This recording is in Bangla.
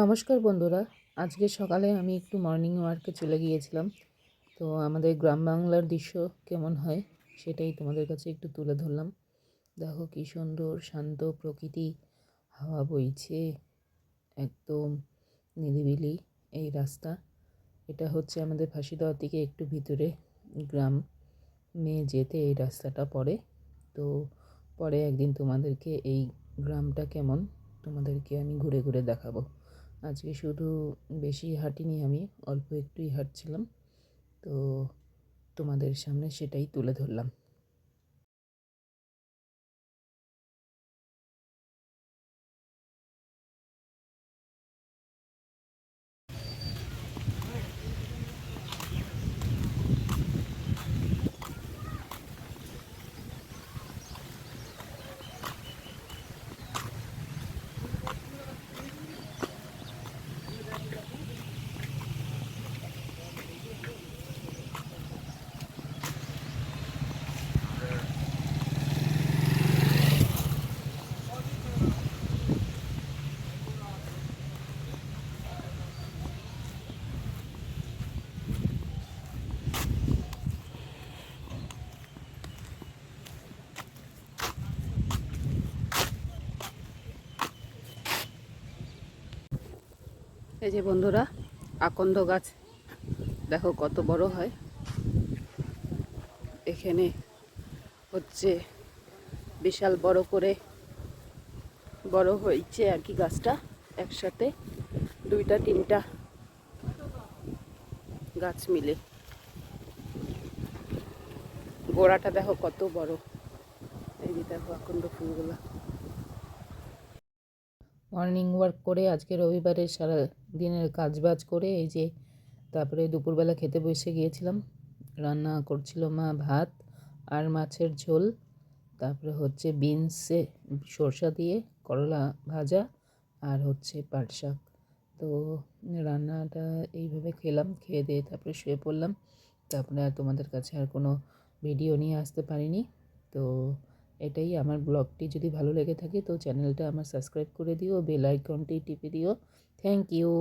নমস্কার বন্ধুরা। আজকে সকালে আমি একটু মর্নিং ওয়ার্কে চলে গিয়েছিলাম। তো আমাদের গ্রাম বাংলার দৃশ্য কেমন হয় সেটাই তোমাদের কাছে একটু তুলে ধরলাম। দেখো কী সুন্দর শান্ত প্রকৃতি, হাওয়া বইছে, একদম নিরিবিলি এই রাস্তা। এটা হচ্ছে আমাদের ফাঁসিদেওয়া থেকে একটু ভিতরে গ্রাম মেয়ে যেতে এই রাস্তাটা পড়ে। তো পরে একদিন তোমাদেরকে এই গ্রামটা কেমন তোমাদেরকে আমি ঘুরে ঘুরে দেখাবো। আজকে শুধু বেশি হাঁটিনি আমি অল্প একটুই হাঁটছিলাম। তো তোমাদের সামনে সেটাই তুলে ধরলাম। এই যে বন্ধুরা, আকন্দ গাছ। দেখো কত বড় হয়। এখানে হচ্ছে বিশাল বড় করে বড় হয়েছে আর কি গাছটা। একসাথে দুইটা, তিনটা গাছ মিলে। গোড়াটা দেখো কত বড়। এই যে দেখো আকন্দ ফুলগুলো। মর্নিং ওয়ার্ক করে আজকে রবিবারে সারা দিনের কাজ বাজ করে এই যে তারপরে দুপুরবেলা খেতে বসে গিয়েছিলাম। রান্না করছিল মা ভাত আর মাছের ঝোল। তারপরে হচ্ছে বিনসে সরষা দিয়ে করলা ভাজা আর হচ্ছে পাট শাক। তো রান্নাটা এইভাবে খেলাম, খেয়ে দিয়ে তারপরে শুয়ে পড়লাম। তারপরে আর তোমাদের কাছে আর কোনো ভিডিও নিয়ে আসতে পারিনি। তো এটাই আমার ব্লগটি। যদি ভালো লেগে থাকে তো চ্যানেলটা আমার সাবস্ক্রাইব করে দিও, বেল আইকনটি টিপে দিও। Thank you.